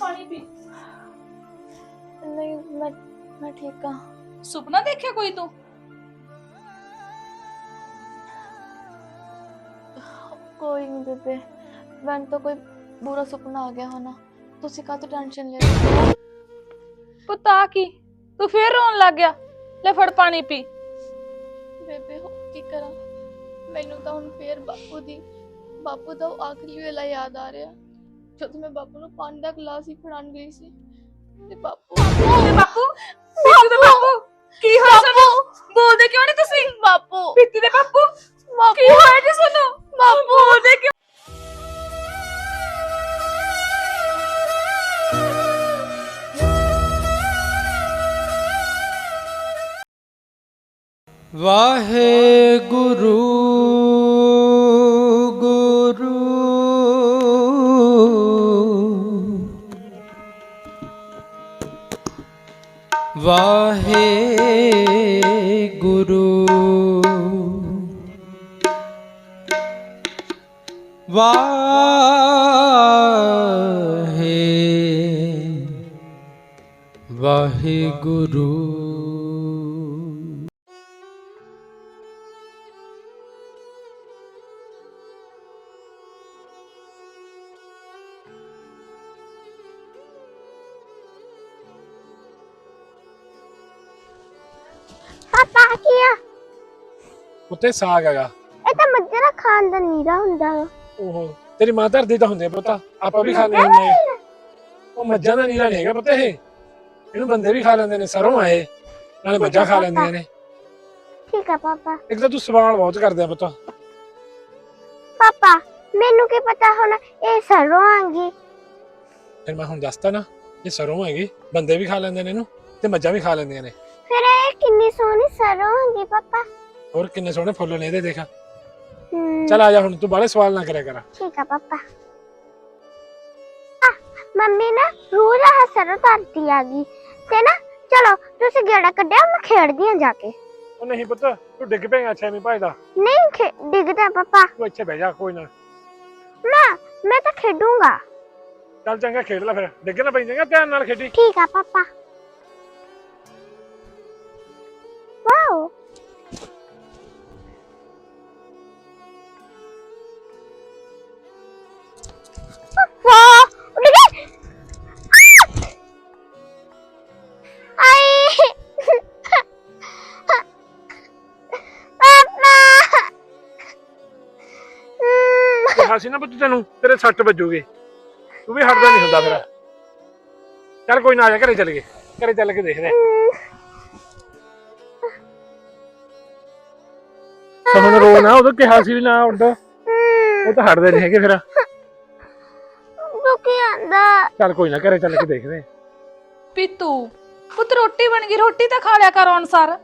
ਪਾਣੀ ਪੀ। ਨਹੀਂ ਮੈਂ ਮੈਂ ਠੀਕ ਹਾਂ। ਸੁਪਨਾ ਦੇਖਿਆ ਕੋਈ ਤੂੰ? ਕੋਈ ਨਹੀਂ ਬੇਬੇ ਮੈਨੂੰ ਤਾਂ ਕੋਈ ਬੁਰਾ ਸੁਪਨਾ ਆ ਗਿਆ ਹੋਣਾ। ਤੁਸੀਂ ਕਾਹਤੋਂ ਟੈਨਸ਼ਨ ਲੈ ਰਹੇ ਹੋ? ਪੁੱਤ ਆ ਕੀ? ਤੂੰ ਫੇਰ ਰੋਣ ਲੱਗ ਗਿਆ। ਲੈ ਫੜ ਪਾਣੀ ਪੀ। ਬੇਬੇ ਹੋ ਕੀ ਕਰਾਂ? ਮੈਨੂੰ ਤਾਂ ਹੁਣ ਫੇਰ ਬਾਪੂ ਦੀ ਬਾਪੂ ਦਾ ਉਹ ਆਖਰੀ ਵੇਲਾ ਯਾਦ ਆ ਰਿਹਾ। ਜਦੋਂ ਮੈਂ ਬਾਪੂ ਨੂੰ ਪਾਣੀ ਦਾ ਗਲਾਸ ਹੀ ਫੜਾਉਣ ਗਈ ਸੀ ਤੇ ਬਾਪੂ ਤੇ ਬਾਪੂ ਪਿੱਤੂ ਦੇ ਬਾਪੂ ਕੀ ਹੋਇਆ ਸਾਨੂੰ ਬੋਲਦੇ ਕਿਉਂ ਨਹੀਂ ਤੁਸੀਂ? ਬਾਪੂ! ਪਿੱਤੂ ਦੇ ਬਾਪੂ ਕੀ ਹੋਇਆ ਜੀ ਸਾਨੂੰ ਬਾਪੂ! ਬੋਲਦੇ ਕਿਉਂ ਵਾਹਿਗੁਰੂ। ਉੱਤੇ ਸਾਗ ਹੈਗਾ। ਇਹ ਤਾਂ ਮੱਝਾਂ ਖਾਣ ਦਾ ਨੀਰਾ ਹੁੰਦਾ ਵਾ। ਉਹ ਤੇਰੀ ਮਾਂ ਧਰਦੀ ਤਾਂ ਹੁੰਦੇ ਪੁੱਤ ਆਪਾਂ ਵੀ ਖਾਂਦੇ ਹੁੰਦੇ ਆ ਉਹ ਮੱਝਾਂ ਦਾ ਨੀਰਾ ਨਹੀਂ ਹੈਗਾ ਪੁੱਤ ਇਹ। ਇਹਨੂੰ ਬੰਦੇ ਵੀ ਖਾ ਲੈਂਦੇ ਨੇ ਸਰੋਂ ਆਏ ਨਾਲੇ ਮੱਝਾਂ ਖਾ ਲੈਂਦੀਆਂ ਨੇ। ਠੀਕ ਆ ਪਾਪਾ। ਇੱਕ ਤਾਂ ਤੂੰ ਸਵਾਲ ਬਹੁਤ ਕਰਦੇ ਆ ਪੁੱਤ। ਪਾਪਾ ਮੈਨੂੰ ਕੀ ਪਤਾ ਹੁਣ ਇਹ ਸਰੋਂ ਆਂਗੀ? ਫਿਰ ਮੈਂ ਹੁਣ ਦੱਸਤਾ ਨਾ ਇਹ ਸਰੋਂ ਹੈਗੀ ਬੰਦੇ ਵੀ ਖਾ ਲੈਂਦੇ ਨੇ ਇਹਨੂੰ ਤੇ ਮੱਝਾਂ ਵੀ ਖਾ ਲੈਂਦੀਆਂ ਨੇ। ਫਿਰ ਇਹ ਕਿੰਨੀ ਸੋਹਣੀ ਸਰੋਂ ਆਂਗੀ ਪਾਪਾ? ਹੋਰ ਕਿੰਨੇ ਸੋਹਣੇ ਫੁੱਲ ਨੇ ਇਹਦੇ ਦੇਖ। ਹਮ, ਚੱਲ ਆ ਜਾ ਹੁਣ ਤੂੰ ਬਾਲੇ ਸਵਾਲ ਨਾ ਕਰਿਆ ਕਰ। ਠੀਕ ਆ ਪਾਪਾ। ਆ ਮੰਮੀ ਨਾ ਰੋਜ਼ ਆਹ ਸਰੋਂ ਧਰਤੀ ਆ ਗਈ। ਤੇ ਨਾ ਚਲੋ ਤੁਸੀਂ ਗੇੜਾ ਕੱਢਿਆ ਮੈਂ ਖੇਡਦੀ ਆ ਜਾ ਕੇ। ਉਹ ਨਹੀਂ ਪੁੱਤ ਤੂੰ ਡਿੱਗ ਪਏਗਾ ਅੱਛਾ ਐਵੇਂ ਭਾਈਦਾ ਨਹੀਂ ਖੇ- ਡਿੱਗਦਾ ਪਾਪਾ। ਤੂੰ ਇੱਥੇ ਬਹਿ ਜਾ ਕੋਈ ਨਾ। ਨਾ ਮੈਂ ਤਾਂ ਖੇਡੂੰਗਾ। ਚੱਲ ਚੰਗਾ ਖੇਡ ਲੈ ਫਿਰ। ਡਿੱਗ ਨਾ ਪਈ ਚੰਗਾ ਧਿਆਨ ਨਾਲ ਖੇਡੀ। ਠੀਕ ਆ ਪਾਪਾ। ਵਾਓ। ਕਿਹਾ ਸੀ ਨਾ ਪੁੱਤ ਤੈਨੂੰ ਤੇਰੇ ਸੱਟ ਵੱਜੂਗੀ। ਤੂੰ ਵੀ ਹਟਦਾ ਨਹੀਂ ਹੁੰਦਾ ਫਿਰ। ਚੱਲ ਕੋਈ ਨਾ ਆ ਜਾ ਘਰੇ ਚੱਲ ਗਏ। ਘਰੇ ਚੱਲ ਕੇ ਦੇਖਦੇ ਹੁਣ ਰੋ ਨਾ ਉਦੋਂ ਕਿਹਾ ਸੀ ਵੀ ਨਾ ਉੱਡ। ਉਹ ਤਾਂ ਹਟਦੇ ਨਹੀਂ ਹੈਗੇ ਫਿਰ। ਦੁਖੀ ਆਂਦਾ ਚੱਲ ਕੋਈ ਨਾ ਘਰੇ ਚੱਲ ਕੇ ਦੇਖਦੇ ਪਿੱਤੂ ਪੁੱਤ ਰੋਟੀ ਬਣ ਗਈ ਰੋਟੀ ਤਾਂ ਖਾ ਲਿਆ ਕਰ ਅਨਸਾਰ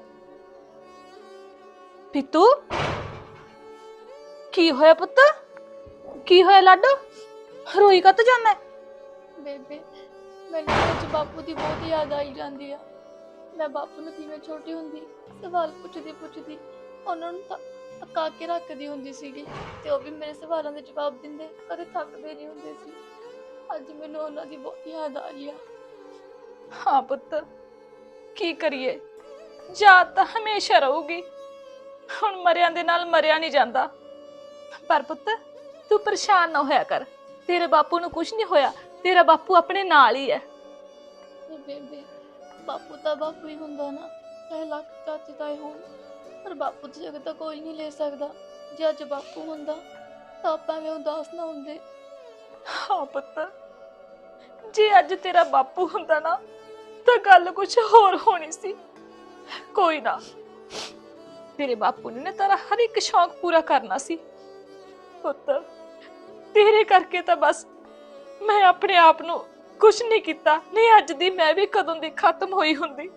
ਪਿੱਤੂ? ਕੀ ਹੋਇਆ ਪੁੱਤ? ਕੀ ਹੋਇਆ ਲਾਡੋ? ਰੋਈ ਕੱਤ ਜਾਂਦਾ? ਬੇਬੇ ਮੈਨੂੰ ਅੱਜ ਬਾਪੂ ਦੀ ਬਹੁਤ ਯਾਦ ਆਈ ਜਾਂਦੀ ਆ। ਮੈਂ ਬਾਪੂ ਨੂੰ ਕਿਵੇਂ ਛੋਟੀ ਹੁੰਦੀ ਸਵਾਲ ਪੁੱਛਦੀ ਪੁੱਛਦੀ ਉਹਨਾਂ ਨੂੰ ਤਾਂ ਅਕਾ ਕੇ ਰੱਖਦੀ ਹੁੰਦੀ ਸੀਗੀ ਤੇ ਉਹ ਵੀ ਮੇਰੇ ਸਵਾਲਾਂ ਦੇ ਜਵਾਬ ਦਿੰਦੇ ਕਦੇ ਥੱਕਦੇ ਨਹੀਂ ਹੁੰਦੇ ਸੀ। ਅੱਜ ਮੈਨੂੰ ਉਹਨਾਂ ਦੀ ਬਹੁਤ ਯਾਦ ਆ ਰਹੀ ਆ। ਹਾਂ ਪੁੱਤ ਕੀ ਕਰੀਏ? ਯਾਦ ਤਾਂ ਹਮੇਸ਼ਾ ਰਹੂਗੀ। ਹੁਣ ਮਰਿਆਂ ਦੇ ਨਾਲ ਮਰਿਆ ਨਹੀਂ ਜਾਂਦਾ। ਪਰ ਪੁੱਤ ਤੂੰ ਪਰੇਸ਼ਾਨ ਨਾ ਹੋਇਆ ਕਰ। ਤੇਰੇ ਬਾਪੂ ਨੂੰ ਕੁਝ ਨਹੀਂ ਹੋਇਆ। ਤੇਰਾ ਬਾਪੂ ਆਪਣੇ ਨਾਲ ਹੀ ਹੈ। ਤੇ ਬੇਬੇ ਬਾਪੂ ਤਾਂ ਬਾਪੂ ਹੀ ਹੁੰਦਾ ਨਾ। ਚਾਹੇ ਲੱਖ ਚਾਚੇ ਤਾਏ ਹੋਣ ਪਰ ਬਾਪੂ ਦੀ ਜਗ੍ਹਾ ਤਾਂ ਕੋਈ ਨਹੀਂ ਲੈ ਸਕਦਾ। ਜੇ ਅੱਜ ਬਾਪੂ ਹੁੰਦਾ ਤਾਂ ਆਪਾਂ ਐਵੇਂ ਉਦਾਸ ਨਾ ਹੁੰਦੇ। ਹਾਂ ਪੁੱਤ ਜੇ ਅੱਜ ਤੇਰਾ ਬਾਪੂ ਹੁੰਦਾ ਨਾ ਤਾਂ ਗੱਲ ਕੁਝ ਹੋਰ ਹੋਣੀ ਸੀ। ਕੋਈ ਨਾ ਤੇਰੇ ਬਾਪੂ ਨੇ ਨਾ ਤੇਰਾ ਹਰ ਇੱਕ ਸ਼ੌਂਕ ਪੂਰਾ ਕਰਨਾ ਸੀ। ਪੁੱਤ ਤੇਰੇ ਕਰਕੇ ਤਾਂ ਬਸ ਮੈਂ ਆਪਣੇ ਆਪ ਨੂੰ ਕੁਝ ਨਹੀਂ ਕੀਤਾ। ਨਹੀਂ ਅੱਜ ਦੀ ਮੈਂ ਵੀ ਕਦੋਂ ਦੀ ਖਤਮ ਹੋਈ ਹੁੰਦੀ।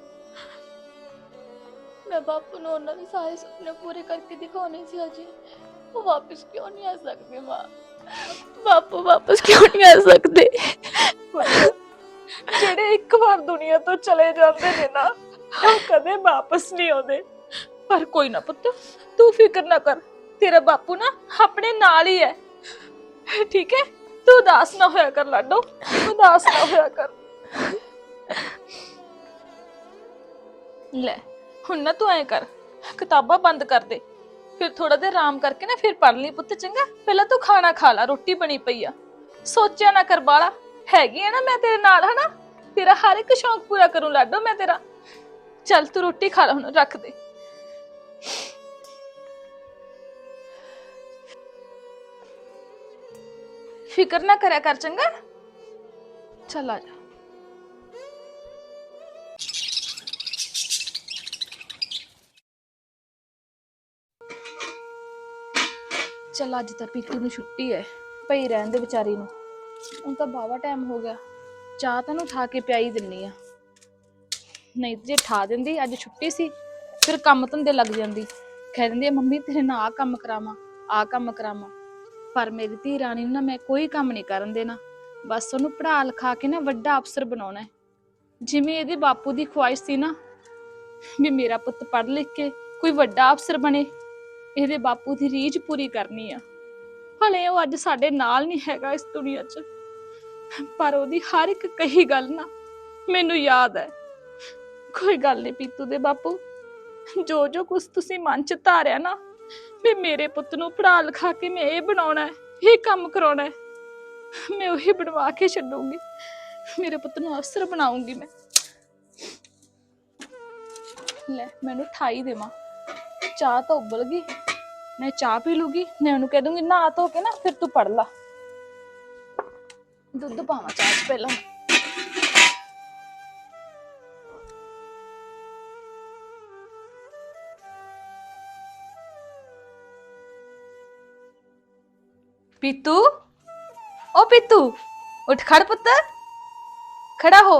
ਮੈਂ ਬਾਪੂ ਨੂੰ ਉਹਨਾਂ ਦੇ ਸਾਰੇ ਸੁਪਨੇ ਪੂਰੇ ਕਰਕੇ ਦਿਖਾਉਣੇ ਸੀ ਅਜੇ। ਉਹ ਵਾਪਸ ਕਿਉਂ ਨਹੀਂ ਆ ਸਕਦੇ ਮਾਂ? ਬਾਪੂ ਵਾਪਸ ਕਿਉਂ ਨਹੀਂ ਆ ਸਕਦੇ? ਜਿਹੜੇ ਇੱਕ ਵਾਰ ਦੁਨੀਆ ਤੋਂ ਚਲੇ ਜਾਂਦੇ ਨੇ ਨਾ ਉਹ ਕਦੇ ਵਾਪਸ ਨਹੀਂ ਆਉਂਦੇ। ਪਰ ਕੋਈ ਨਾ ਪੁੱਤ ਤੂੰ ਫਿਕਰ ਨਾ ਕਰ। ਤੇਰਾ ਬਾਪੂ ਨਾ ਆਪਣੇ ਨਾਲ ਹੀ ਹੈ। ਠੀਕ ਹੈ? ਤੂੰ ਉਦਾਸ ਨਾ ਹੋਇਆ ਕਰ, ਲਾਡੋ। ਉਦਾਸ ਨਾ ਹੋਇਆ ਕਰ। ਲੈ, ਹੁਣ ਨਾ ਤੂੰ ਐ ਕਰ। ਕਿਤਾਬਾਂ ਬੰਦ ਕਰ ਦੇ। ਫਿਰ ਥੋੜਾ ਜਿਹਾ ਆਰਾਮ ਕਰਕੇ ਨਾ ਫਿਰ ਪੜ ਲਈ ਪੁੱਤ, ਚੰਗਾ? ਪਹਿਲਾਂ ਤੂੰ ਖਾਣਾ ਖਾ ਲੈ, ਰੋਟੀ ਬਣੀ ਪਈ ਆ। ਸੋਚਿਆ ਨਾ ਕਰ ਬਾਲਾ। ਹੈਗੀ ਆ ਨਾ ਮੈਂ ਤੇਰੇ ਨਾਲ, ਹਨਾ? ਤੇਰਾ ਹਰ ਇੱਕ ਸ਼ੌਂਕ ਪੂਰਾ ਕਰੂੰ, ਲਾਡੋ, ਮੈਂ ਤੇਰਾ। ਚੱਲ ਤੂੰ ਰੋਟੀ ਖਾ ਲੈ, ਹੁਣ ਰੱਖ ਦੇ। ਫਿਕਰ ਨਾ ਕਰਿਆ ਕਰ ਚੰਗਾ। ਚੱਲ ਆ ਜਾ। ਚੱਲ ਅੱਜ ਤਾਂ ਪੀਤੂ ਨੂੰ ਛੁੱਟੀ ਹੈ ਪਈ ਰਹਿਣ ਦੇ ਵਿਚਾਰੀ ਨੂੰ। ਹੁਣ ਤਾਂ ਬਾਵਾ ਟਾਈਮ ਹੋ ਗਿਆ। ਚਾਹ ਤੈਨੂੰ ਠਾ ਕੇ ਪਿਆਈ ਦਿੰਨੀ ਆ। ਨਹੀਂ ਜੇ ਠਾ ਦਿੰਦੀ ਅੱਜ ਛੁੱਟੀ ਸੀ ਫਿਰ ਕੰਮ ਧੰਦੇ ਲੱਗ ਜਾਂਦੀ। ਕਹਿ ਦਿੰਦੀ ਆ, ਮੰਮੀ ਤੇਰੇ ਨਾਲ ਆ ਕੰਮ ਕਰਾਵਾਂ ਆ ਕੰਮ ਕਰਾਵਾਂ। ਪਰ ਮੇਰੀ ਧੀ ਰਾਣੀ ਨੂੰ ਨਾ ਮੈਂ ਕੋਈ ਕੰਮ ਨਹੀਂ ਕਰਨ ਦੇਣਾ। ਬਸ ਉਹਨੂੰ ਪੜ੍ਹਾ ਲਿਖਾ ਕੇ ਨਾ ਵੱਡਾ ਅਫਸਰ ਬਣਾਉਣਾ ਹੈ। ਜਿਵੇਂ ਇਹਦੇ ਬਾਪੂ ਦੀ ਖੁਆਇਸ਼ ਸੀ ਨਾ, ਵੀ ਮੇਰਾ ਪੁੱਤ ਪੜ੍ਹ ਲਿਖ ਕੇ ਕੋਈ ਵੱਡਾ ਅਫਸਰ ਬਣੇ, ਇਹਦੇ ਬਾਪੂ ਦੀ ਰੀਝ ਪੂਰੀ ਕਰਨੀ ਆ। ਭਲੇ ਉਹ ਅੱਜ ਸਾਡੇ ਨਾਲ ਨਹੀਂ ਹੈਗਾ ਇਸ ਦੁਨੀਆ 'ਚ। ਪਰ ਉਹਦੀ ਹਰ ਇੱਕ ਕਹੀ ਗੱਲ ਨਾ ਮੈਨੂੰ ਯਾਦ ਹੈ। ਕੋਈ ਗੱਲ ਨਹੀਂ ਪੀਤੂ ਦੇ ਬਾਪੂ ਜੋ ਜੋ ਕੁਝ ਤੁਸੀਂ ਮਨ 'ਚ ਧਾਰਿਆ ਨਾ ਵੀ ਮੇਰੇ ਪੁੱਤ ਨੂੰ ਪੜਾ ਲਿਖਾ ਕੇ ਮੈਂ ਇਹ ਬਣਾਉਣਾ ਹੈ, ਇਹ ਕੰਮ ਕਰਾਉਣਾ ਹੈ। ਮੈਂ ਉਹੀ ਬਣਵਾ ਕੇ ਛੱਡੂੰਗੀ। ਮੇਰੇ ਪੁੱਤ ਨੂੰ ਅਫਸਰ ਬਣਾਉਂਗੀ ਮੈਂ। ਲੈ, ਮੈਨੂੰ ਠਾਈ ਦੇਵਾਂ। ਚਾਹ ਤਾਂ ਉਬਲ ਗਈ। ਮੈਂ ਚਾਹ ਪੀ ਲੂਗੀ। ਮੈਂ ਉਹਨੂੰ ਕਹਿ ਦੂੰਗੀ, ਨਹਾ ਧੋ ਕੇ ਨਾ, ਫਿਰ ਤੂੰ ਪੜ ਲਾ। ਦੁੱਧ ਪਾਵਾਂ ਚਾਹ 'ਚ ਪਹਿਲਾਂ। ਪੀਤੂ? ਓ ਪੀਤੂ ਉੱਠ ਖੜ ਪੁੱਤ। ਖੜਾ ਹੋ।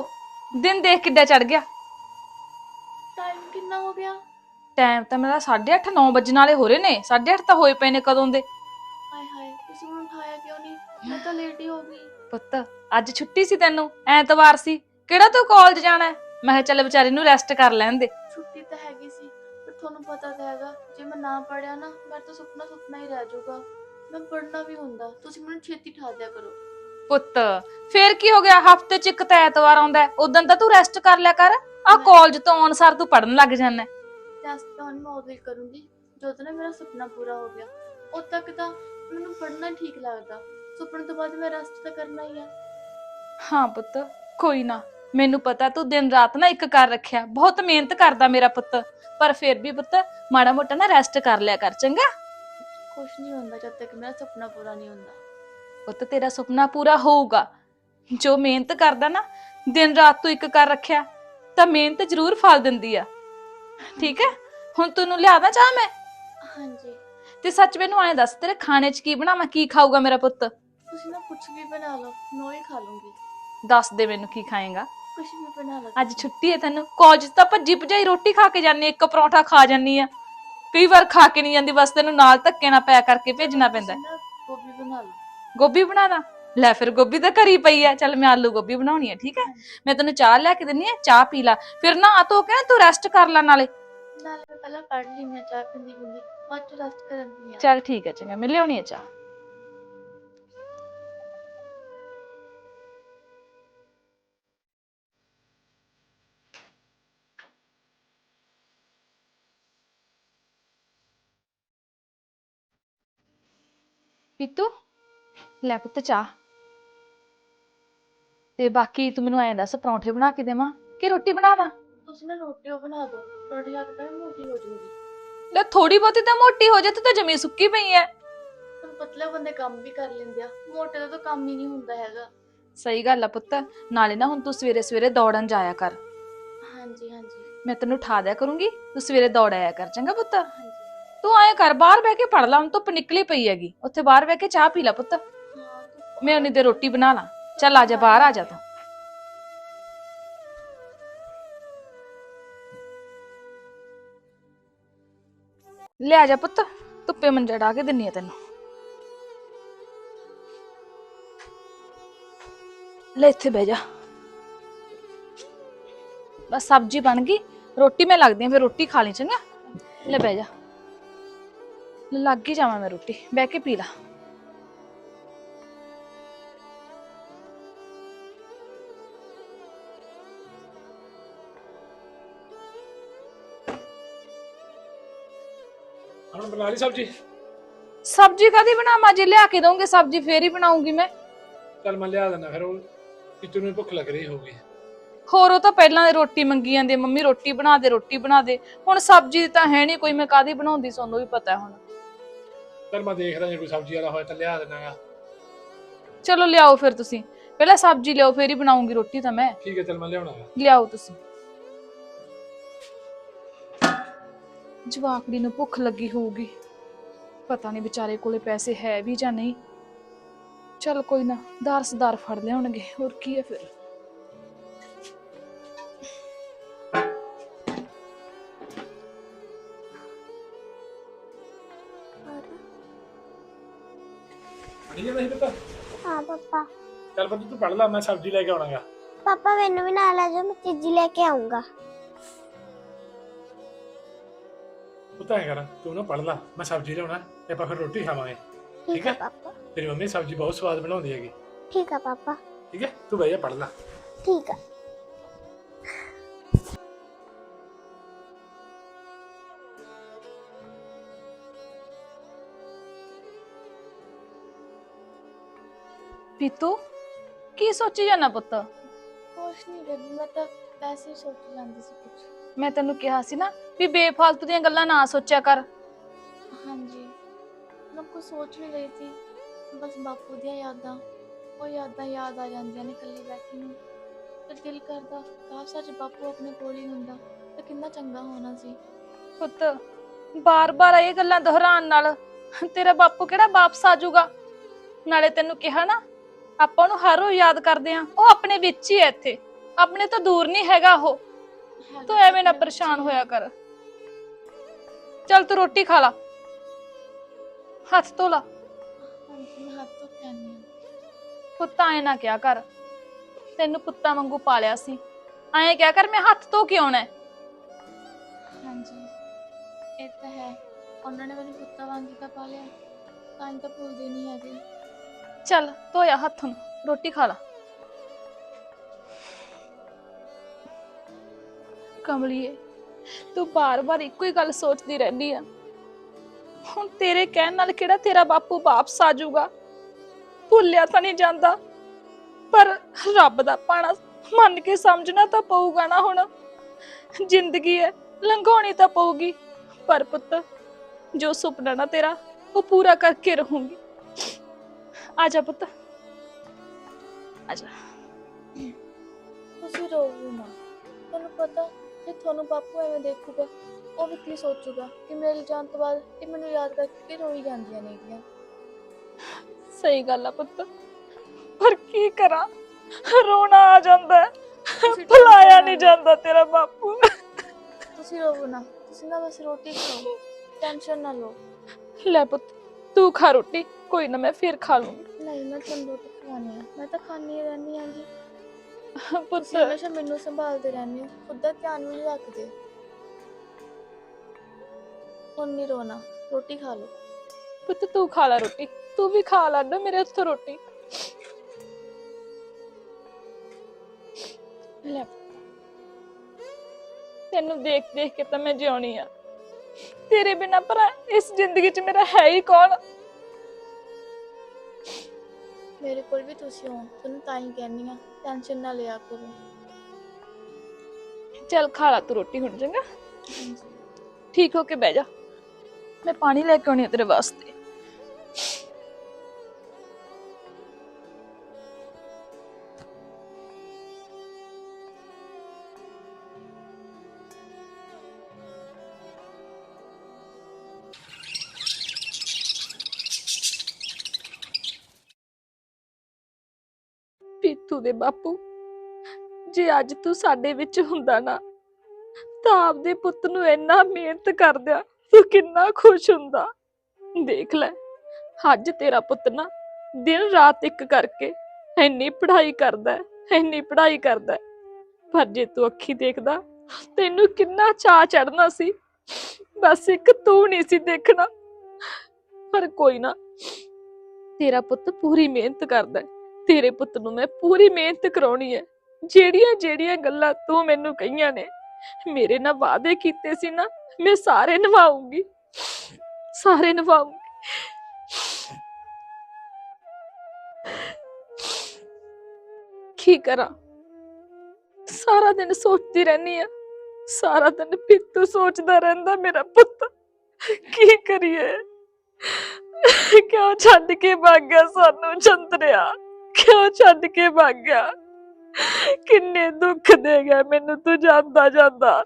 ਦਿਨ ਦੇਖ ਕਿੱਡਾ ਚੜ ਗਿਆ। ਟਾਈਮ ਕਿੰਨਾ ਹੋ ਗਿਆ? ਟਾਈਮ ਤਾਂ ਮੇਰਾ 8:30 9 ਵਜਣ ਵਾਲੇ ਹੋ ਰਹੇ ਨੇ। 8:30 ਤਾਂ ਹੋਏ ਪਏ ਨੇ ਕਦੋਂ ਦੇ। ਹਾਏ ਹਾਏ ਤੁਸੀਂ ਮੈਨੂੰ ਉਠਾਇਆ ਕਿਉਂ ਨਹੀਂ? ਮੈਂ ਤਾਂ ਲੇਟ ਹੀ ਹੋ ਗਈ। ਪੁੱਤ ਅੱਜ ਛੁੱਟੀ ਸੀ ਤੈਨੂੰ ਐਤਵਾਰ ਸੀ। ਕਿਹੜਾ ਤੂੰ ਕਾਲਜ ਜਾਣਾ ਹੈ? ਮੈਂ ਕਿਹਾ ਚੱਲ ਵਿਚਾਰੀ ਨੂੰ ਰੈਸਟ ਕਰ ਲੈਣ ਦੇ। ਛੁੱਟੀ ਤਾਂ ਹੈਗੀ ਸੀ ਪਰ ਤੁਹਾਨੂੰ ਪਤਾ ਤਾਂ ਹੈਗਾ ਜੇ ਮੈਂ ਨਾ ਪੜਿਆ ਨਾ ਮੈਂ ਤਾਂ ਸੁਪਨਾ ਸੁਪਨਾ ਹੀ ਰਹਿ ਜਾਊਗਾ। ਮੈਂ ਪੜਨਾ ਵੀ ਹੁੰਦਾ। ਤੁਸੀਂ ਮੈਨੂੰ ਛੇਤੀ ਠਾ ਦਿਆ ਕਰੋ। ਪੁੱਤ ਫੇਰ ਕੀ ਹੋ ਗਿਆ? ਹਫ਼ਤੇ ਚ ਇੱਕ ਤਾਂ ਐਤਵਾਰ ਆਉਂਦਾ ਉਦੋਂ ਤਾਂ ਤੂੰ ਰੈਸਟ ਕਰ ਲਿਆ ਕਰ। ਆ ਕਾਲਜ ਤੋਂ ਆਉਣ ਸਾਰ ਤੂੰ ਪੜਨ ਲੱਗ ਜਾਂਦਾ ਟੈਸਟ ਤਾਂ ਹੁਣ ਮੈਂ ਉਦੋਂ ਹੀ ਕਰੂੰਗੀ। ਜਦੋਂ ਨਾ ਮੇਰਾ ਸੁਪਨਾ ਪੂਰਾ ਹੋ ਗਿਆ। ਉਦ ਤੱਕ ਤਾਂ ਮੈਨੂੰ ਪੜਨਾ ਠੀਕ ਲੱਗਦਾ। ਸੁਪਨੇ ਤੋਂ ਬਾਅਦ ਮੈਂ ਰੈਸਟ ਤਾਂ ਕਰਨਾ ਹੀ ਆ। ਹਾਂ ਪੁੱਤ ਕੋਈ ਨਾ। ਮੈਨੂੰ ਪਤਾ ਤੂੰ ਦਿਨ ਰਾਤ ਨਾ ਇੱਕ ਕਰ ਰੱਖਿਆ। ਬਹੁਤ ਮਿਹਨਤ ਕਰਦਾ ਮੇਰਾ ਪੁੱਤ। ਪਰ ਫਿਰ ਵੀ ਪੁੱਤ ਮਾੜਾ ਮੋਟਾ ਨਾ ਰੈਸਟ ਕਰ ਲਿਆ ਕਰ ਚੰਗਾ? ਕੁਛ ਨਹੀਂ ਹੁੰਦਾ ਜਦ ਤੱਕ ਮੇਰਾ ਸੁਪਨਾ ਪੂਰਾ ਨਹੀਂ ਹੁੰਦਾ। ਪੁੱਤ ਤੇਰਾ ਸੁਪਨਾ ਪੂਰਾ ਹੋਊਗਾ। ਜੋ ਮਿਹਨਤ ਕਰਦਾ ਨਾ ਦਿਨ ਰਾਤ ਤੂੰ ਇੱਕ ਕਰ ਰੱਖਿਆ ਤਾਂ ਮਿਹਨਤ ਜ਼ਰੂਰ ਫਲ ਦਿੰਦੀ ਆ। ਠੀਕ ਹੈ? ਹੁਣ ਤੈਨੂੰ ਲਿਆਦਾ ਚਾਹ ਮੈਂ? ਹਾਂਜੀ। ਤੇ ਸੱਚ ਮੈਨੂੰ ਐਂ ਦੱਸ ਤੇਰੇ ਖਾਣੇ 'ਚ ਕੀ ਬਣਾਵਾਂ ਕੀ ਖਾਊਗਾ ਮੇਰਾ ਪੁੱਤ? ਤੁਸੀਂ ਨਾ ਕੁਛ ਵੀ ਬਣਾ ਲਓ ਮੈਂ ਖਾ ਲੂੰਗੀ। ਦੱਸ ਦੇ ਮੈਨੂੰ ਕੀ ਖਾਏਗਾ। ਕੁਛ ਵੀ ਬਣਾ ਲਓ। ਅੱਜ ਛੁੱਟੀ ਹੈ ਤੈਨੂੰ। ਕਾਲਜ ਤਾਂ ਭੱਜੀ ਭਜਾਈ ਰੋਟੀ ਖਾ ਕੇ ਜਾਨੀ ਇੱਕ ਪਰੌਂਠਾ ਖਾ ਜਾਨੀ ਆ। ਕਈ ਵਾਰ ਖਾ ਕੇ ਨਹੀਂ ਜਾਂਦੀ ਬਸ ਤੈਨੂੰ ਨਾਲ ਧੱਕੇ ਨਾਲ ਪੈ ਕਰਕੇ ਭੇਜਣਾ ਪੈਂਦਾ। ਨਾ ਗੋਭੀ ਬਣਾ ਲਓ ਗੋਭੀ ਬਣਾਦਾ ਲੈ ਫਿਰ ਗੋਭੀ ਤਾਂ ਘਰੀ ਪਈ ਆ। ਚੱਲ ਮੈਂ ਆਲੂ ਗੋਭੀ ਬਣਾਉਣੀ ਆ ਠੀਕ ਹੈ ਮੈਂ ਤੈਨੂੰ ਚਾਹ ਲੈ ਕੇ ਦਿੰਨੀ ਆ ਚਾਹ ਪੀ ਲੈ। ਫਿਰ ਨਾ ਆ ਧੋ ਕੇ ਨਾ ਤੂੰ ਰੈਸਟ ਕਰ ਲੈ ਨਾਲੇ। ਨਾਲੇ ਮੈਂ ਪਹਿਲਾਂ ਪੜ੍ਹ ਲਈ ਮੈਂ ਚਾਹ ਪੀਂਦੀ ਪੀਂਦੀ ਬਾਅਦ ਚ ਰੈਸਟ ਕਰਨ ਦੀ ਆ। ਚੱਲ ਠੀਕ ਹੈ ਚੰਗਾ ਮੈਂ ਲਿਆਉਣੀ ਆ ਚਾਹ। ਪੀਤੂ ਲੈ ਪੁੱਤ ਚਾਹ। ਤੇ ਬਾਕੀ ਤੂੰ ਮੈਨੂੰ ਐਂ ਦੱਸ ਪਰੌਂਠੇ ਬਣਾ ਕੇ ਦੇਵਾਂ ਕਿ ਰੋਟੀ ਬਣਾ ਦਾਂ ਤੁਸੀਂ ਨਾ ਰੋਟੀ ਉਹ ਬਣਾ ਦਿਓ ਰੋਟੀ ਕੇ ਤਾਂ ਮੋਟੀ ਹੋ ਜਾਊਂਗੀ ਲੈ ਥੋੜੀ ਬਹੁਤੀ ਤਾਂ ਮੋਟੀ ਹੋ ਜਾ ਤੂੰ ਤਾਂ ਜਮੀ ਸੁੱਕੀ ਪਈ ਐ। ਹੁਣ ਪਤਲੇ ਬੰਦੇ ਕੰਮ ਵੀ ਕਰ ਲੈਂਦੇ ਆ ਮੋਟੇ ਦਾ ਤਾਂ ਕੰਮ ਹੀ ਨਹੀਂ ਹੁੰਦਾ ਹੈਗਾ। ਸਹੀ ਗੱਲ ਆ ਪੁੱਤ ਨਾਲੇ ਨਾ ਹੁਣ ਤੂੰ ਸਵੇਰੇ ਸਵੇਰੇ ਦੌੜਨ ਜਾਇਆ ਕਰ। ਹਾਂਜੀ ਹਾਂਜੀ। ਮੈਂ ਤੈਨੂੰ ਉਠਾ ਦਿਆ ਕਰੂੰਗੀ ਤੂੰ ਸਵੇਰੇ ਦੌੜ ਆਇਆ ਕਰ ਚੰਗਾ ਪੁੱਤ? ਹਾਂਜੀ। ਤੂੰ ਆਇਆ ਕਰ, ਬਾਹਰ ਬਹਿ ਕੇ ਪੜ ਲਾ, ਹੁਣ ਧੁੱਪ ਨਿਕਲੀ ਪਈ ਹੈਗੀ। ਉੱਥੇ ਬਾਹਰ ਬਹਿ ਕੇ ਚਾਹ ਪੀ ਲੈ ਪੁੱਤ। ਮੈਂ ਉਹਨੀ ਦੇ ਰੋਟੀ ਬਣਾ ਲਾਂ। ਚੱਲ ਆ ਜਾ, ਬਾਹਰ ਆ ਜਾ ਤੂੰ। ਲੈ ਆ ਜਾ ਪੁੱਤ, ਧੁੱਪੇ ਮੰਜਾ ਢਾ ਕੇ ਦਿੰਨੀ ਆ ਤੈਨੂੰ। ਲੈ ਇੱਥੇ ਬਹਿ ਜਾ। ਬਸ ਸਬਜ਼ੀ ਬਣ ਗਈ। ਰੋਟੀ ਮੈਂ ਲੱਗਦੀ ਆ, ਫਿਰ ਰੋਟੀ ਖਾ ਲਈ, ਚੰਗਾ? ਲੈ ਬਹਿ ਜਾ। ਲੱਗ ਹੀ ਜਾਵਾਂ ਮੈਂ ਰੋਟੀ ਬਹਿ ਕੇ ਪੀ ਲਾ। ਬਣਾ ਲਈ ਸਬਜੀ? ਸਬਜੀ ਕਦੀ ਬਣਾਵਾਂ ਜੇ ਲਿਆ ਕੇ ਦੋਗੇ ਸਬਜੀ ਫੇਰ ਹੀ ਬਣਾਉਂਗੀ ਮੈਂ। ਚੱਲ ਮੈਂ ਲਿਆ ਦਿੰਦਾ ਫਿਰ ਉਹ ਕਿਤੇ ਨੂੰ ਭੁੱਖ ਲੱਗ ਰਹੀ ਹੋਗੀ ਹੋਰ ਉਹ ਤਾਂ ਪਹਿਲਾਂ ਰੋਟੀ ਮੰਗੀ ਜਾਂਦੇ ਮੰਮੀ ਰੋਟੀ ਬਣਾ ਦੇ ਰੋਟੀ ਬਣਾ ਦੇ। ਹੁਣ ਸਬਜੀ ਤਾਂ ਹੈ ਨਹੀਂ ਕੋਈ ਮੈਂ ਕਾਦੀ ਬਣਾਉਂਦੀ ਸੋਨੂੰ ਵੀ ਪਤਾ ਹੁਣ। ਚੱਲ ਮੈਂ ਦੇਖਦਾ ਜੇ ਕੋਈ ਸਬਜੀ ਵਾਲਾ ਹੋਇਆ ਤਾਂ ਲਿਆ ਦੇਣਾਗਾ ਚਲੋ ਲਿਆਓ ਫਿਰ ਤੁਸੀਂ। ਪਹਿਲਾਂ ਸਬਜ਼ੀ ਲਿਆਓ ਫੇਰ ਹੀ ਬਣਾਉਂਗੀ ਰੋਟੀ ਤਾਂ ਮੈਂ। ਠੀਕ ਹੈ ਚੱਲ ਮੈਂ ਲਿਆਉਣਾਗਾ ਲਿਆਓ ਤੁਸੀਂ। ਜਵਾਕੜੀ ਨੂੰ ਭੁੱਖ ਲੱਗੀ ਹੋਊਗੀ। ਪਤਾ ਨਹੀਂ ਵਿਚਾਰੇ ਕੋਲੇ ਪੈਸੇ ਹੈ ਵੀ ਜਾਂ ਨਹੀਂ। ਚਲ ਕੋਈ ਨਾ ਦਾਰ ਸਦਾਰ ਫੜ ਲਿਆਉਣਗੇ। ਹੋਰ ਕੀ ਹੈ ਫਿਰ? ਚੱਲ ਪੁੱਤ ਤੂੰ ਪੜ ਲੈ ਮੈਂ ਸਬਜੀ ਲੈ ਕੇ ਆਉਣਾਗਾ। ਪਾਪਾ ਮੈਨੂੰ ਵੀ ਨਾਲ ਆ ਜਾਓ ਮੈਂ ਚੀਜ਼ੀ ਲੈ ਕੇ ਆਉਂਗਾ ਤੂੰ ਤਾਂ ਐਂ ਕਰ ਤੂੰ ਨਾ ਪੜ ਲੈ ਮੈਂ ਸਬਜੀ ਲਿਆਉਣਾ ਤੇ ਆਪਾਂ ਫਿਰ ਰੋਟੀ ਖਾਵਾਂਗੇ। ਠੀਕ ਠੀਕ ਹੈ? ਹੈ। ਪਾਪਾ। ਤੇਰੀ ਮੰਮੀ ਸਬਜੀ ਬਹੁਤ ਸਵਾਦ ਬਣਾਉਂਦੀ ਹੈਗੀ। ਠੀਕ ਹੈ ਪਾਪਾ। ਠੀਕ ਹੈ? ਤੂੰ ਬਈਆ ਪੜ ਲੈ। ਠੀਕ ਹੈ ਪੀਤੂ? ਕੀ ਸੋਚੀ ਜਾਣਾ ਪੁੱਤ? ਕੁਛ ਨਹੀਂ ਬੇਬੀ ਮੈਂ ਤਾਂ ਵੈਸੇ ਹੀ ਸੋਚ ਜਾਂਦੀ ਸੀ ਕੁਛ। ਮੈਂ ਤੈਨੂੰ ਕਿਹਾ ਸੀ ਨਾ ਵੀ ਬੇਫਾਲਤੂ ਦੀਆਂ ਗੱਲਾਂ ਨਾ ਸੋਚਿਆ ਕਰ। ਹਾਂਜੀ ਮੈਂ ਕੁਝ ਸੋਚ ਨਹੀਂ ਰਹੀ ਸੀ ਬਸ ਬਾਪੂ ਦੀਆਂ ਯਾਦਾਂ ਉਹ ਯਾਦਾਂ ਯਾਦ ਆ ਜਾਂਦੀਆਂ ਨੇ ਇਕੱਲੀ ਬੈਠੀ ਨੂੰ। ਤੇ ਦਿਲ ਕਰਦਾ ਕਾਸ਼ ਅੱਜ ਬਾਪੂ ਆਪਣੇ ਕੋਲ ਹੀ ਹੁੰਦਾ ਤਾਂ ਕਿੰਨਾ ਚੰਗਾ ਹੋਣਾ ਸੀ। ਪੁੱਤ ਬਾਰ-ਬਾਰ ਇਹ ਗੱਲਾਂ ਦੁਹਰਾਉਣ ਨਾਲ ਤੇਰਾ ਬਾਪੂ ਕਿਹੜਾ ਵਾਪਸ ਆ ਜਾਊਗਾ? ਨਾਲੇ ਤੈਨੂੰ ਕਿਹਾ ਨਾ ਆਪਾਂ ਨੂੰ ਹਰ ਰੋਜ਼ ਯਾਦ ਕਰਦੇ ਆ। ਉਹ ਆਪਣੇ ਵਿੱਚ ਹੀ ਹੈ ਇੱਥੇ। ਆਪਣੇ ਤੋਂ ਦੂਰ ਨਹੀਂ ਹੈਗਾ ਉਹ। ਤੂੰ ਐਵੇਂ ਨਾ ਪਰੇਸ਼ਾਨ ਹੋਇਆ ਕਰ। ਚੱਲ ਤੂੰ ਰੋਟੀ ਖਾ ਲਾ। ਹੱਥ ਧੋ ਲਾ। ਹਾਂਜੀ ਮੈਂ ਹੱਥ ਪੁੱਤਾਂ ਐ ਨਾ ਕਿਹਾ ਕਰ। ਤੈਨੂੰ ਪੁੱਤਾਂ ਵਾਂਗੂ ਪਾਲਿਆ ਸੀ। ਐਂ ਕਿਹਾ ਕਰ ਮੈਂ ਹੱਥ ਧੋ ਕੇ ਆਉਣਾ ਹੈ। ਹਾਂਜੀ ਇਹ ਤਾਂ ਹੈ। ਉਹਨਾਂ ਨੇ ਮੈਨੂੰ ਪੁੱਤਾਂ ਵਾਂਗੀ ਤਾਂ ਪਾਲਿਆ। ਤਾਂ ਹੀ ਤਾਂ ਭੁੱਲਦੀ ਨਹੀਂ ਹੈਗੀ। ਚੱਲ ਧੋਇਆ ਹੱਥ ਨੂੰ, ਰੋਟੀ ਖਾ ਲਾ। ਕਮਲੀਏ, ਤੂੰ ਬਾਰ-ਬਾਰ ਇੱਕੋ ਹੀ ਗੱਲ ਸੋਚਦੀ ਰਹਿੰਦੀ ਆ। ਹੁਣ ਤੇਰੇ ਕਹਿਣ ਨਾਲ ਕਿਹੜਾ ਤੇਰਾ ਬਾਪੂ ਵਾਪਸ ਆ ਜਾਊਗਾ? ਭੁੱਲਿਆ ਤਾਂ ਨਹੀਂ ਜਾਂਦਾ। ਪਰ ਰੱਬ ਦਾ ਪਾਣਾ ਮੰਨ ਕੇ ਸਮਝਣਾ ਤਾਂ ਪਊਗਾ ਨਾ ਹੁਣ। ਜ਼ਿੰਦਗੀ ਹੈ ਲੰਘਾਉਣੀ ਤਾਂ ਪਊਗੀ। ਪਰ ਪੁੱਤ, ਜੋ ਸੁਪਨਾ ਨਾ ਤੇਰਾ, ਉਹ ਪੂਰਾ ਕਰਕੇ ਰਹੂੰਗੀ। ਆ ਜਾ ਪੁੱਤ। ਆ ਜਾ ਤੁਸੀਂ ਰੋਵੋ ਨਾ। ਤੁਹਾਨੂੰ ਪਤਾ ਜੇ ਤੁਹਾਨੂੰ ਬਾਪੂ ਐਵੇਂ ਦੇਖੂਗਾ ਉਹ ਵੀ ਕੀ ਸੋਚੂਗਾ ਕਿ ਮੇਰੇ ਜਾਣ ਤੋਂ ਬਾਅਦ ਇਹ ਮੈਨੂੰ ਯਾਦ ਕਰਕੇ ਰੋਈ ਜਾਂਦੀਆਂ ਨੇਗੀਆਂ। ਸਹੀ ਗੱਲ ਆ ਪੁੱਤ। ਪਰ ਕੀ ਕਰਾਂ? ਰੋਣਾ ਆ ਜਾਂਦਾ ਹੈ। ਭੁਲਾਇਆ ਨਹੀਂ ਜਾਂਦਾ ਤੇਰਾ ਬਾਪੂ। ਤੁਸੀਂ ਰੋਵੋ ਨਾ। ਤੁਸੀਂ ਨਾ ਬਸ ਰੋਟੀ ਖਾਓ। ਟੈਨਸ਼ਨ ਨਾ ਲਓ। ਲੈ ਪੁੱਤ ਤੂੰ ਖਾ ਰੋਟੀ ਕੋਈ ਨਾ ਮੈਂ ਫੇਰ ਖਾ ਲੂੰਗੀ। ਨਹੀਂ ਮੈਂ ਤੁਹਾਨੂੰ ਰੋਟੀ ਖਵਾਉਣੀ ਆ। ਮੈਂ ਤਾਂ ਖਾਣੀ ਰਹਿੰਦੀ ਹਾਂ ਜੀ। ਪੁੱਤ। ਤੁਸੀਂ ਹਮੇਸ਼ਾ ਮੈਨੂੰ ਸੰਭਾਲਦੇ ਰਹਿੰਦੇ ਹੋ। ਖੁਦ ਦਾ ਧਿਆਨ ਵੀ ਨਹੀਂ ਰੱਖਦੇ। ਹੁਣ ਨਹੀਂ ਰੋਣਾ। ਰੋਟੀ ਖਾ ਲਓ। ਪੁੱਤ ਤੂੰ ਖਾ ਲੈ ਰੋਟੀ। ਤੂੰ ਵੀ ਖਾ ਲੈ ਨਾ ਮੇਰੇ ਹੱਥੋਂ ਰੋਟੀ। ਲੈ। ਤੈਨੂੰ ਦੇਖ ਦੇਖ ਕੇ ਤਾਂ ਮੈਂ ਜਿਉਣੀ ਆ। ਤੇਰੇ ਬਿਨਾ ਭਰਾ ਇਸ ਜ਼ਿੰਦਗੀ 'ਚ ਮੇਰਾ ਹੈ ਹੀ ਕੌਣ? ਮੇਰੇ ਕੋਲ ਵੀ ਤੁਸੀਂ ਹੋ ਤੁਹਾਨੂੰ ਤਾਂ ਹੀ ਕਹਿੰਦੀ ਆ ਟੈਨਸ਼ਨ ਨਾ ਲਿਆ ਕਰੋ। ਚੱਲ ਖਾ ਲਾ ਤੂੰ ਰੋਟੀ ਹੁਣ ਚੰਗਾ? ਠੀਕ ਹੋ ਕੇ ਬਹਿ ਜਾ। ਮੈਂ ਪਾਣੀ ਲੈ ਕੇ ਆਉਣੀ ਆ ਤੇਰੇ ਵਾਸਤੇ। ਤੂੰ ਦੇ ਬਾਪੂ। ਜੇ ਅੱਜ ਤੂੰ ਸਾਡੇ ਵਿੱਚ ਹੁੰਦਾ ਨਾ, ਤਾਂ ਆਪਦੇ ਪੁੱਤ ਨੂੰ ਇੰਨਾ ਮਿਹਨਤ ਕਰਦਿਆ ਤੂੰ ਕਿੰਨਾ ਖੁਸ਼ ਹੁੰਦਾ। ਦੇਖ ਲੈ, ਅੱਜ ਤੇਰਾ ਪੁੱਤ ਨਾ ਦਿਨ ਰਾਤ ਇੱਕ ਕਰਕੇ ਇੰਨੀ ਪੜ੍ਹਾਈ ਕਰਦਾ, ਇੰਨੀ ਪੜ੍ਹਾਈ ਕਰਦਾ। ਪਰ ਜੇ ਤੂੰ ਅੱਖੀ ਦੇਖਦਾ, ਤੈਨੂੰ ਕਿੰਨਾ ਚਾਹ ਚੜਨਾ ਸੀ। ਬਸ ਇੱਕ ਤੂੰ ਨਹੀਂ ਸੀ ਦੇਖਣਾ। ਪਰ ਕੋਈ ਨਾ, ਤੇਰਾ ਪੁੱਤ ਪੂਰੀ ਮਿਹਨਤ ਕਰਦਾ। ਤੇਰੇ ਪੁੱਤ ਨੂੰ ਮੈਂ ਪੂਰੀ ਮਿਹਨਤ ਕਰਾਉਣੀ ਹੈ। ਜਿਹੜੀਆਂ ਜਿਹੜੀਆਂ ਗੱਲਾਂ ਤੂੰ ਮੈਨੂੰ ਕਹੀਆਂ ਨੇ, ਮੇਰੇ ਨਾਲ ਵਾਅਦੇ ਕੀਤੇ ਸੀ ਨਾ, ਮੈਂ ਸਾਰੇ ਨਿਭਾਉਂਗੀ ਸਾਰੇ ਨਿਭਾਉਂਗੀ ਕੀ ਕਰਾਂ? ਸਾਰਾ ਦਿਨ ਸੋਚਦੀ ਰਹਿੰਦੀ ਆ ਸਾਰਾ ਦਿਨ ਪਿੱਤੂ ਸੋਚਦਾ ਰਹਿੰਦਾ ਮੇਰਾ ਪੁੱਤ। ਕੀ ਕਰੀਏ? ਕਿਉਂ ਛੱਡ ਕੇ ਭੱਗ ਸਾਨੂੰ ਚੰਦਰਿਆ ਕਿਉਂ ਛੱਡ ਕੇ ਭੱਗ ਗਿਆ? ਕਿੰਨੇ ਦੁੱਖ ਦੇ ਗਿਆ ਮੈਨੂੰ ਤੂੰ ਜਾਂਦਾ ਜਾਂਦਾ।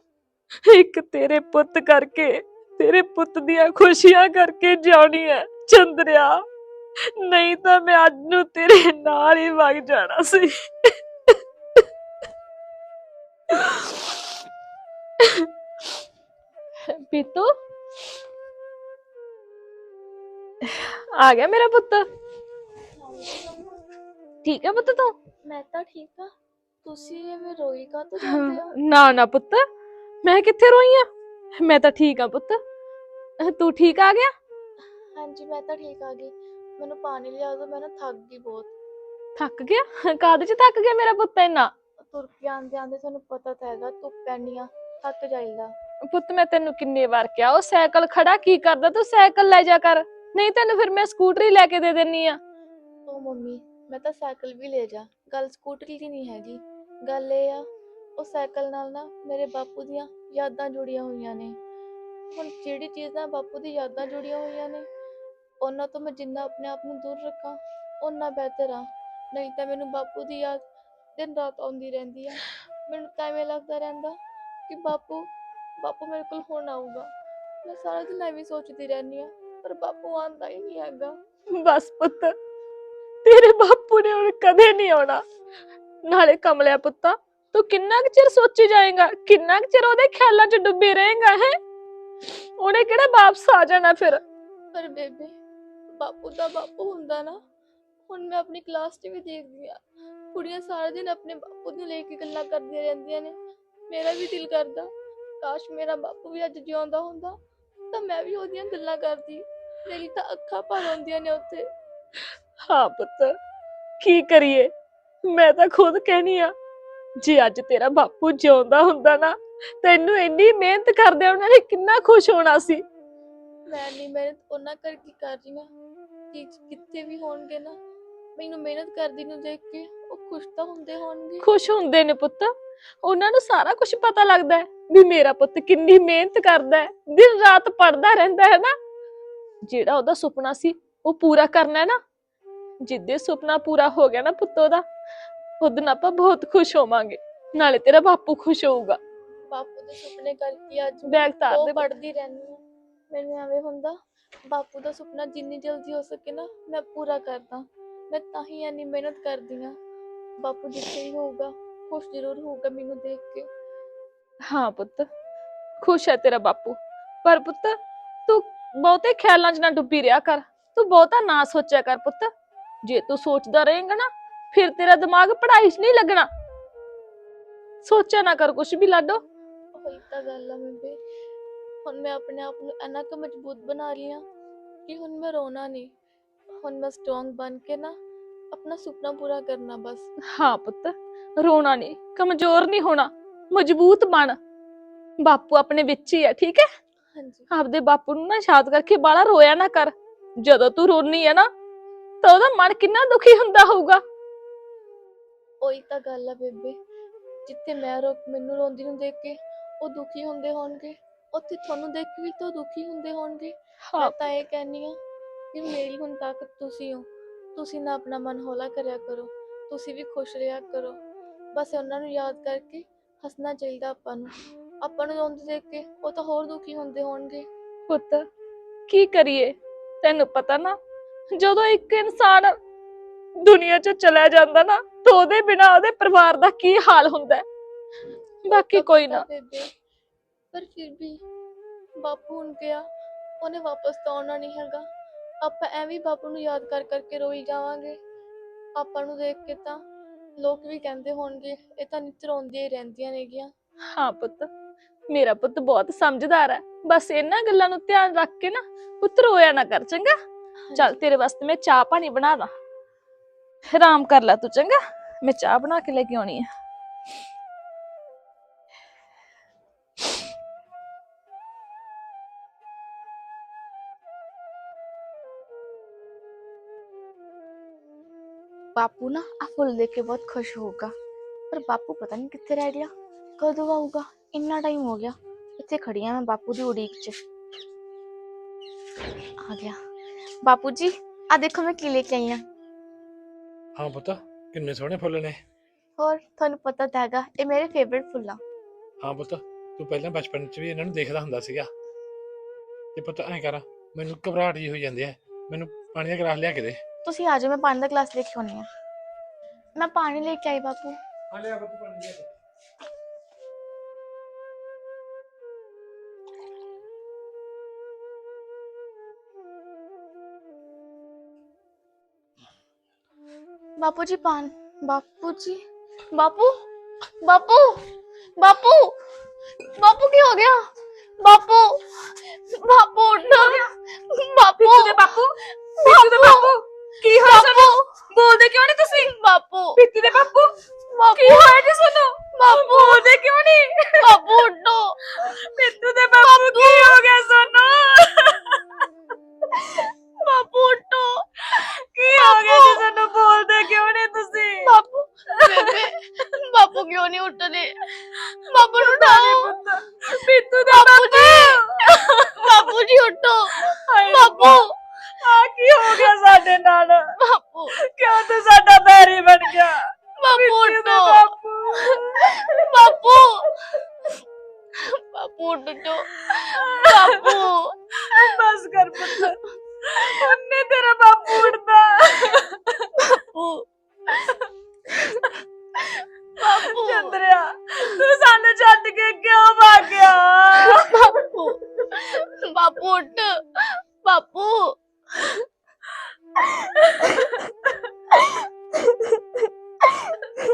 ਇੱਕ ਤੇਰੇ ਪੁੱਤ ਕਰਕੇ, ਤੇਰੇ ਪੁੱਤ ਦੀਆਂ ਖੁਸ਼ੀਆਂ ਕਰਕੇ ਜਿਉਣੀ ਹੈ, ਚੰਦਰਿਆ। ਨਹੀਂ ਤਾਂ ਮੈਂ ਅੱਜ ਨੂੰ ਤੇਰੇ ਨਾਲ ਹੀ ਵਗ ਜਾਣਾ ਸੀ। ਪੀਤੂ? ਆ ਗਿਆ ਮੇਰਾ ਪੁੱਤ? ਠੀਕ ਹੈ ਪੁੱਤ ਤੂੰ? ਮੈਂ ਤਾਂ ਠੀਕ ਆ। ਤੁਸੀਂ ਐਵੇਂ ਰੋਈ ਕਾ ਤੋਂ ਜਾਂਦੇ ਹੋ? ਨਾ ਨਾ ਪੁੱਤ। ਮੈਂ ਕਿੱਥੇ ਰੋਈ ਆ? ਮੈਂ ਤਾਂ ਠੀਕ ਆ ਪੁੱਤ। ਤੂੰ ਠੀਕ ਆ ਗਿਆ? ਹਾਂਜੀ ਮੈਂ ਤਾਂ ਠੀਕ ਆ ਗਈ। ਮੈਨੂੰ ਪਾਣੀ ਲਿਆ ਦਿਓ ਮੈਂ ਨਾ ਥੱਕ ਗਈ ਬਹੁਤ। ਥੱਕ ਗਿਆ? ਕਾਹਦੇ ਚ ਥੱਕ ਗਿਆ ਮੇਰਾ ਪੁੱਤ ਇੰਨਾ? ਤੁਰ ਕੇ ਆਂਦੇ ਆਂਦੇ ਤੁਹਾਨੂੰ ਪਤਾ ਤਾਂ ਹੈਗਾ ਧੁੱਪ ਆ ਥੱਕ ਜਾਈਦਾ। ਪੁੱਤ ਮੈਂ ਤੈਨੂੰ ਕਿੰਨੇ ਵਾਰ ਕਿਹਾ ਉਹ ਸਾਈਕਲ ਖੜਾ ਕੀ ਕਰਦਾ? ਤੂੰ ਸਾਈਕਲ ਲੈ ਜਾ ਕਰ। ਨਹੀਂ ਤੈਨੂੰ ਫਿਰ ਮੈਂ ਸਕੂਟਰੀ ਲੈ ਕੇ ਦੇ ਦੇਣੀ ਆ। ਉਹ ਮੰਮੀ ਮੈਂ ਤਾਂ ਸਾਈਕਲ ਵੀ ਲੈ ਜਾ, ਗੱਲ ਸਕੂਟਰੀ ਦੀ ਨਹੀਂ ਹੈਗੀ। ਗੱਲ ਇਹ ਆ, ਉਹ ਸਾਈਕਲ ਨਾਲ ਨਾ ਮੇਰੇ ਬਾਪੂ ਦੀਆਂ ਯਾਦਾਂ ਜੁੜੀਆਂ ਹੋਈਆਂ ਨੇ। ਹੁਣ ਜਿਹੜੀ ਚੀਜ਼ ਨਾਲ ਬਾਪੂ ਦੀ ਯਾਦਾਂ ਜੁੜੀਆਂ ਹੋਈਆਂ ਨੇ, ਉਹਨਾਂ ਤੋਂ ਮੈਂ ਜਿੰਨਾ ਆਪਣੇ ਆਪ ਨੂੰ ਦੂਰ ਰੱਖਾਂ, ਓਨਾ ਬਿਹਤਰ ਆ। ਨਹੀਂ ਤਾਂ ਮੈਨੂੰ ਬਾਪੂ ਦੀ ਯਾਦ ਦਿਨ ਰਾਤ ਆਉਂਦੀ ਰਹਿੰਦੀ ਆ। ਮੈਨੂੰ ਤਾਂ ਐਵੇਂ ਲੱਗਦਾ ਰਹਿੰਦਾ ਕਿ ਬਾਪੂ ਬਾਪੂ ਮੇਰੇ ਕੋਲ ਹੁਣ ਆਊਗਾ। ਮੈਂ ਸਾਰਾ ਦਿਨ ਐਵੇਂ ਸੋਚਦੀ ਰਹਿੰਦੀ ਆ, ਪਰ ਬਾਪੂ ਆਂਦਾ ਹੀ ਨਹੀਂ ਹੈਗਾ। ਬਸ ਪੁੱਤ ਤੇਰੇ ਬਾਪੂ ਨੇ ਹੁਣ ਕਦੇ ਨਹੀਂ ਆਉਣਾ। ਨਾਲੇ ਕਮਲਿਆ ਪੁੱਤਾ, ਤੂੰ ਕਿੰਨਾ ਕੁ ਚਿਰ ਸੋਚੀ ਜਾਏਗਾ? ਕਿੰਨਾ ਕੁ ਚਿਰ ਉਹਦੇ ਖਿਆਲਾਂ 'ਚ ਡੁੱਬੇ ਰਹੇਗਾ, ਹੈ? ਉਹਨੇ ਕਿਹੜਾ ਵਾਪਸ ਆ ਜਾਣਾ ਫਿਰ? ਪਰ ਬੇਬੇ, ਬਾਪੂ ਦਾ ਬਾਪੂ ਹੁੰਦਾ ਨਾ। ਹੁਣ ਮੈਂ ਆਪਣੀ ਕਲਾਸ 'ਚ ਵੀ ਦੇਖਦੀ ਆ ਕੁੜੀਆਂ ਸਾਰਾ ਦਿਨ ਆਪਣੇ ਬਾਪੂ ਨੂੰ ਲੈ ਕੇ ਗੱਲਾਂ ਕਰਦੀਆਂ ਰਹਿੰਦੀਆਂ ਨੇ। ਮੇਰਾ ਵੀ ਦਿਲ ਕਰਦਾ। ਕਾਸ਼ ਮੇਰਾ ਬਾਪੂ ਵੀ ਅੱਜ ਜਿਉਂਦਾ ਹੁੰਦਾ, ਤਾਂ ਮੈਂ ਵੀ ਉਹਦੀਆਂ ਗੱਲਾਂ ਕਰਦੀ। ਮੇਰੀ ਤਾਂ ਅੱਖਾਂ ਭਰ ਆਉਂਦੀਆਂ ਨੇ ਉੱਥੇ। ਹਾਂ ਪੁੱਤ ਕੀ ਕਰੀਏ? ਮੈਂ ਤਾਂ ਖੁਦ ਕਹਿਣੀ ਆ ਜੇ ਅੱਜ ਤੇਰਾ ਬਾਪੂ ਜਿਉਂਦਾ ਹੁੰਦਾ ਨਾ ਤੈਨੂੰ ਇੰਨੀ ਮਿਹਨਤ ਕਰਦੇ ਉਹਨਾਂ ਨੇ ਕਿੰਨਾ ਖੁਸ਼ ਹੋਣਾ ਸੀ। ਮੈਂ ਨਹੀਂ ਮਿਹਨਤ ਉਹਨਾਂ ਕਰਕੇ ਕਰ ਰਹੀ ਹਾਂ ਕਿ ਕਿੱਥੇ ਵੀ ਹੋਣਗੇ ਨਾ ਮੈਨੂੰ ਮਿਹਨਤ ਕਰਦੀ ਨੂੰ ਦੇਖ ਕੇ ਉਹ ਖੁਸ਼ ਤਾਂ ਹੁੰਦੇ ਹੋਣਗੇ। ਖੁਸ਼ ਹੁੰਦੇ ਨੇ ਪੁੱਤ ਉਹਨਾਂ ਨੂੰ ਸਾਰਾ ਕੁਝ ਪਤਾ ਲੱਗਦਾ ਹੈ ਵੀ ਮੇਰਾ ਪੁੱਤ ਕਿੰਨੀ ਮਿਹਨਤ ਕਰਦਾ ਹੈ ਦਿਨ ਰਾਤ ਪੜਦਾ ਰਹਿੰਦਾ ਹੈ ਨਾ। ਜਿਹੜਾ ਉਹਦਾ ਸੁਪਨਾ ਸੀ ਉਹ ਪੂਰਾ ਕਰਨਾ ਹੈ ਨਾ। ਜਿੱਦੇ ਸੁਪਨਾ ਪੂਰਾ ਹੋ ਗਿਆ ਨਾ ਪੁੱਤ ਉਹਦਾ ਉਦੋਂ ਆਪਾਂ ਬਹੁਤ ਖੁਸ਼ ਹੋਵਾਂਗੇ ਨਾਲੇ ਤੇਰਾ ਬਾਪੂ ਖੁਸ਼ ਹੋਊਗਾ। ਬਾਪੂ ਦੇ ਸੁਪਨੇ ਕਰਕੇ ਅੱਜ ਬੈਗ ਤਾਰ ਉਹ ਦੇ। ਪੜਦੀ ਰਹਿੰਦੀ ਹਾਂ। ਮੈਨੂੰ ਐਵੇਂ ਹੁੰਦਾ ਬਾਪੂ ਦਾ ਸੁਪਨਾ ਜਿੰਨੀ ਜਲਦੀ ਹੋ ਸਕੇ ਨਾ ਮੈਂ ਪੂਰਾ ਕਰਦਾ। ਮੈਂ ਤਾਂ ਹੀ ਇੰਨੀ ਮਿਹਨਤ ਕਰਦੀ ਹਾਂ। ਬਾਪੂ ਜਿੱਥੇ ਹੀ ਹੋਊਗਾ ਖੁਸ਼ ਜ਼ਰੂਰ ਹੋਊਗਾ ਮੈਨੂੰ ਦੇਖ ਕੇ। ਹਾਂ ਪੁੱਤ ਖੁਸ਼ ਹੈ ਤੇਰਾ ਬਾਪੂ। ਪਰ ਪੁੱਤ ਤੂੰ ਬਹੁਤੇ ਖਿਆਲਾਂ 'ਚ ਨਾ ਡੁੱਬੀ ਰਿਹਾ ਕਰ। ਤੂੰ ਬਹੁਤਾ ਨਾ ਸੋਚਿਆ ਕਰ ਪੁੱਤ। ਜੇ ਤੂੰ ਸੋਚਦਾ ਰਹੇਂਗਾ ਨਾ ਫਿਰ ਤੇਰਾ ਦਿਮਾਗ ਪੜ੍ਹਾਈ 'ਚ ਨਹੀਂ ਲੱਗਣਾ ਸੋਚਿਆ ਨਾ ਕਰ ਕੁਝ ਵੀ ਲਾਡੋ ਉਹੀ ਤਾਂ ਗੱਲ ਆ ਬੇਬੇ ਹੁਣ ਮੈਂ ਆਪਣੇ ਆਪ ਨੂੰ ਇੰਨਾ ਕੁ ਮਜ਼ਬੂਤ ਬਣਾ ਰਹੀ ਹਾਂ ਕਿ ਹੁਣ ਮੈਂ ਰੋਣਾ ਨਹੀਂ ਹੁਣ ਮੈਂ ਸਟਰੋਂਗ ਬਣ ਕੇ ਨਾ ਆਪਣਾ ਸੁਪਨਾ ਪੂਰਾ ਕਰਨਾ ਬਸ ਹਾਂ ਪੁੱਤ ਰੋਣਾ ਨਹੀਂ ਕਮਜ਼ੋਰ ਨਹੀਂ ਹੋਣਾ ਮਜ਼ਬੂਤ ਬਣ ਬਾਪੂ ਆਪਣੇ ਵਿੱਚ ਹੀ ਹੈ ਠੀਕ ਹੈ ਹਾਂਜੀ ਆਪਦੇ ਬਾਪੂ ਨੂੰ ਨਾ ਯਾਦ ਕਰਕੇ ਬਾਲਾ ਰੋਇਆ ਨਾ ਕਰ ਜਦੋਂ ਤੂੰ ਰੋਣੀ ਹੈ ਨਾ ਤਾਂ ਉਹਦਾ ਮਨ ਕਿੰਨਾ ਦੁਖੀ ਹੁੰਦਾ ਹੋਊਗਾ। ਉਹੀ ਤਾਂ ਗੱਲ ਆ ਬੇਬੇ ਜਿੱਥੇ ਮੈਂ ਰੋ ਮੈਨੂੰ ਰੋਂਦੀ ਨੂੰ ਦੇਖ ਕੇ ਉਹ ਦੁਖੀ ਹੁੰਦੇ ਹੋਣਗੇ ਉੱਥੇ ਤੁਹਾਨੂੰ ਦੇਖ ਕੇ ਵੀ ਤਾਂ ਉਹ ਦੁਖੀ ਹੁੰਦੇ ਹੋਣਗੇ। ਹਾਂ। ਤਾਂ ਇਹ ਕਹਿੰਨੀ ਆ ਕਿ ਮੇਰੀ ਹੁਣ ਤਾਕਤ ਤੁਸੀਂ ਹੋ ਤੁਸੀਂ ਨਾ ਆਪਣਾ ਮਨ ਹੌਲਾ ਕਰਿਆ ਕਰੋ ਤੁਸੀਂ ਵੀ ਖੁਸ਼ ਰਿਹਾ ਕਰੋ। ਬਸ ਉਹਨਾਂ ਨੂੰ ਯਾਦ ਕਰਕੇ ਹੱਸਣਾ ਚਾਹੀਦਾ ਆਪਾਂ ਨੂੰ। ਆਪਾਂ ਨੂੰ ਰੋਂਦੇ ਦੇਖ ਕੇ ਉਹ ਤਾਂ ਹੋਰ ਦੁਖੀ ਹੁੰਦੇ ਹੋਣਗੇ। ਪੁੱਤ ਕੀ ਕਰੀਏ? ਤੈਨੂੰ ਪਤਾ ਨਾ ਜਦੋਂ ਇੱਕ ਇਨਸਾਨ ਦੁਨੀਆ 'ਚ ਚਲਾ ਜਾਂਦਾ ਨਾ ਤਾਂ ਉਹਦੇ ਬਿਨਾ ਉਹਦੇ ਪਰਿਵਾਰ ਦਾ ਕੀ ਹਾਲ ਹੁੰਦਾ ਹੈ? ਬਾਕੀ ਕੋਈ ਨਾ। ਬੇਬੇ ਪਰ ਫਿਰ ਵੀ ਬਾਪੂ ਹੁਣ ਗਿਆ ਉਹਨੇ ਵਾਪਸ ਤਾਂ ਆਉਣਾ ਨਹੀਂ ਹੈਗਾ। ਆਪਾਂ ਐਵੇਂ ਬਾਪੂ ਨੂੰ ਯਾਦ ਕਰ ਕਰਕੇ ਰੋਈ ਜਾਵਾਂਗੇ। ਆਪਾਂ ਨੂੰ ਦੇਖ ਕੇ ਤਾਂ ਲੋਕ ਵੀ ਕਹਿੰਦੇ ਹੋਣਗੇ ਇਹ ਤਾਂ ਨਿੱਤ ਰੋਂਦੀਆਂ ਹੀ ਰਹਿੰਦੀਆਂ ਨੇਗੀਆਂ। ਹਾਂ ਪੁੱਤ ਮੇਰਾ ਪੁੱਤ ਬਹੁਤ ਸਮਝਦਾਰ ਹੈ। ਬਸ ਇਹਨਾਂ ਗੱਲਾਂ ਨੂੰ ਧਿਆਨ ਰੱਖ ਕੇ ਨਾ ਪੁੱਤ ਰੋਇਆ ਨਾ ਕਰ ਚੰਗਾ? चल हाँ तेरे वास्ते मैं चाह पानी बना दा। आराम कर ला तू चंगा? मैं चाह बना के लेके आनी है। बापू ना आ फुल देख के बहुत खुश होगा। पर बापू पता नहीं कितने रह गया। कदों आऊगा इन्ना टाइम हो गया। इतने खड़ी हाँ मैं बापू की उड़ीक च। आ गया। ਬਾਪੂ ਜੀ ਆ ਦੇਖੋ ਮੈਂ ਕੀ ਲੈ ਕੇ ਆਈ ਆ ਹਾਂ ਪੁੱਤ ਕਿੰਨੇ ਸੋਹਣੇ ਫੁੱਲ ਨੇ। ਹੋਰ ਤੁਹਾਨੂੰ ਪਤਾ ਤਾਂ ਹੈਗਾ ਇਹ ਮੇਰੇ ਫੇਵਰਿਟ ਫੁੱਲ ਆ। ਹਾਂ ਪੁੱਤ ਤੂੰ ਪਹਿਲਾਂ ਬਚਪਨ 'ਚ ਵੀ ਇਹਨਾਂ ਨੂੰ ਦੇਖਦਾ ਹੁੰਦਾ ਸੀਗਾ। ਤੇ ਪੁੱਤ ਐਂ ਕਰ ਮੈਨੂੰ ਘਬਰਾਹਟ ਜੀ ਹੋਈ ਜਾਂਦੀ ਹੈ। ਮੈਨੂੰ ਪਾਣੀ ਦਾ ਗਲਾਸ ਲਿਆ ਕੇ ਦੇ। ਤੁਸੀਂ ਆ ਜਾਓ ਮੈਂ ਪਾਣੀ ਦਾ ਗਲਾਸ ਲੈ ਕੇ ਆਉਣੀ ਆ ਮੈਂ ਪਾਣੀ ਲੈ ਕੇ ਆਈ ਬਾਪੂ। ਹਾਂ ਲਿਆ ਪੁੱਤ ਪਾਣੀ ਲਿਆ ਬਾਪੂ ਜੀ ਪਾਨ ਬਾਪੂ ਜੀ ਬਾਪੂ ਬਾਪੂ ਬਾਪੂ ਬਾਪੂ ਕੀ ਹੋ ਗਿਆ ਬਾਪੂ ਬਾਪੂ ਉੱਠ ਬਾਪੂ ਪਿੱਤੂ ਦੇ ਬਾਪੂ ਪਿੱਤੂ ਦੇ ਬਾਪੂ ਕੀ ਹੋਇਆ ਤੁਹਾਨੂੰ ਬੋਲਦੇ ਕਿਉਂ ਨਹੀਂ ਤੁਸੀਂ ਬਾਪੂ ਪਿੱਤੂ ਦੇ ਬਾਪੂ ਕੀ ਹੋਇਆ ਜੀ ਤੁਹਾਨੂੰ ਬਾਪੂ ਬੋਲਦੇ ਕਿਉਂ ਨਹੀਂ ਬਾਪੂ ਉੱਠੋ ਪਿੱਤੂ ਦੇ ਬਾਪੂ ਕੀ ਹੋ ਗਿਆ ਤੁਹਾਨੂੰ ਬਾਪੂ ਉੱਠੋ। ਕੀ ਹੋ ਗਿਆ ਜੀ ਤੁਹਾਨੂੰ ਬੋਲਦੇ ਕਿਉਂ ਨਹੀਂ ਤੁਸੀਂ? ਬਾਪੂ ਬੇਬੇ ਬਾਪੂ ਕਿਉਂ ਨਹੀਂ ਉੱਠਦੇ? ਬਾਪੂ ਨੂੰ ਉਠਾਓ ਪੁੱਤ ਬਿੱਤੂ ਦਾ ਬਾਪੂ